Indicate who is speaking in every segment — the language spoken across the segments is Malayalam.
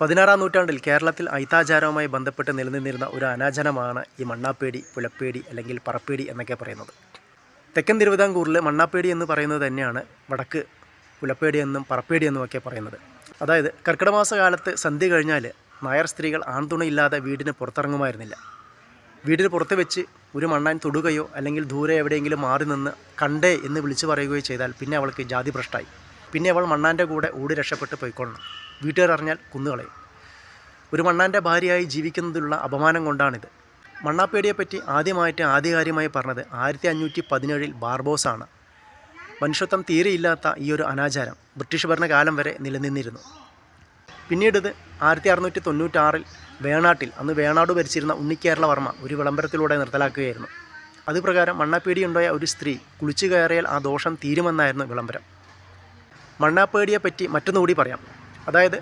Speaker 1: പതിനാറാം നൂറ്റാണ്ടിൽ കേരളത്തിൽ ഐത്താചാരവുമായി ബന്ധപ്പെട്ട് നിലനിന്നിരുന്ന ഒരു അനാചാരമാണ് ഈ മണ്ണാപ്പേടി പുലപ്പേടി അല്ലെങ്കിൽ പറപ്പേടി എന്നൊക്കെ പറയുന്നത്. തെക്കൻ തിരുവിതാംകൂറിൽ മണ്ണാപ്പേടി എന്ന് പറയുന്നത് തന്നെയാണ് വടക്ക് പുലപ്പേടി എന്നും പറപ്പേടി എന്നുമൊക്കെ പറയുന്നത്. അതായത് കർക്കിടമാസ കാലത്ത് സന്ധ്യ കഴിഞ്ഞാൽ നായർ സ്ത്രീകൾ ആൺതുണയില്ലാതെ വീടിന് പുറത്തിറങ്ങുമായിരുന്നില്ല. വീടിന് പുറത്ത് വെച്ച് ഒരു മണ്ണാൻ തൊടുകയോ അല്ലെങ്കിൽ ദൂരെ എവിടെയെങ്കിലും മാറി നിന്ന് കണ്ടേ എന്ന് വിളിച്ചു പറയുകയോ ചെയ്താൽ പിന്നെ അവൾക്ക് ജാതി ഭ്രഷ്ടായി പിന്നെ അവൾ മണ്ണാന്റെ കൂടെ ഓടി രക്ഷപ്പെട്ട് പോയിക്കൊള്ളണം. വീട്ടുകാർ അറിഞ്ഞാൽ കുന്നുകളയും. ഒരു മണ്ണാന്റെ ഭാര്യയായി ജീവിക്കുന്നതിലുള്ള അപമാനം കൊണ്ടാണിത്. മണ്ണാപ്പേടിയെപ്പറ്റി ആദ്യമായിട്ട് ആധികാരികമായി പറഞ്ഞത് ആയിരത്തി അഞ്ഞൂറ്റി പതിനേഴിൽ ബാർബോസാണ്. മനുഷ്യത്വം തീരെയില്ലാത്ത ഈ ഒരു അനാചാരം ബ്രിട്ടീഷ് ഭരണകാലം വരെ നിലനിന്നിരുന്നു. പിന്നീട് ഇത് ആയിരത്തി അറുന്നൂറ്റി തൊണ്ണൂറ്റാറിൽ വേണാട്ടിൽ അന്ന് വേണാട് ഭരിച്ചിരുന്ന ഉണ്ണിക്കേരളവർമ്മ ഒരു വിളംബരത്തിലൂടെ നിർത്തലാക്കുകയായിരുന്നു. അതുപ്രകാരം മണ്ണാപ്പേടിയുണ്ടായ ഒരു സ്ത്രീ കുളിച്ചു കയറിയാൽ ആ ദോഷം തീരുമെന്നായിരുന്നു വിളംബരം. മണ്ണാപ്പേടിയെപ്പറ്റി മറ്റൊന്നുകൂടി പറയാം. അതായത്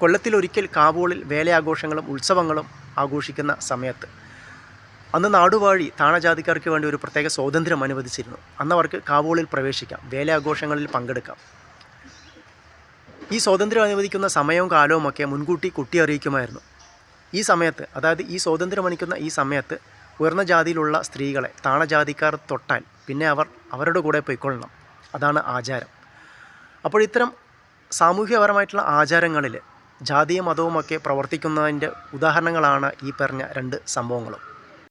Speaker 1: കൊല്ലത്തിലൊരിക്കൽ കാവൂളിൽ വേലയാഘോഷങ്ങളും ഉത്സവങ്ങളും ആഘോഷിക്കുന്ന സമയത്ത് അന്ന് നാടുവാഴി താണജാതിക്കാർക്ക് വേണ്ടി ഒരു പ്രത്യേക സ്വാതന്ത്ര്യം അനുവദിച്ചിരുന്നു. അന്ന് അവർക്ക് കാവൂളിൽ പ്രവേശിക്കാം വേലയാഘോഷങ്ങളിൽ പങ്കെടുക്കാം. ഈ സ്വാതന്ത്ര്യം അനുവദിക്കുന്ന സമയവും കാലവുമൊക്കെ മുൻകൂട്ടി കുട്ടി അറിയിക്കുമായിരുന്നു. ഈ സമയത്ത് അതായത് ഈ സ്വാതന്ത്ര്യം അണിക്കുന്ന ഈ സമയത്ത് ഉയർന്ന ജാതിയിലുള്ള സ്ത്രീകളെ താണജാതിക്കാർ തൊട്ടാൽ പിന്നെ അവർ അവരുടെ കൂടെ പോയിക്കൊള്ളണം. അതാണ് ആചാരം. അപ്പോൾ ഇത്തരം സാമൂഹ്യപരമായിട്ടുള്ള ആചാരങ്ങളിൽ ജാതിയും മതവുമൊക്കെ പ്രവർത്തിക്കുന്നതിന്റെ ഉദാഹരണങ്ങളാണ് ഈ പറഞ്ഞ രണ്ട് സംഭവങ്ങളും.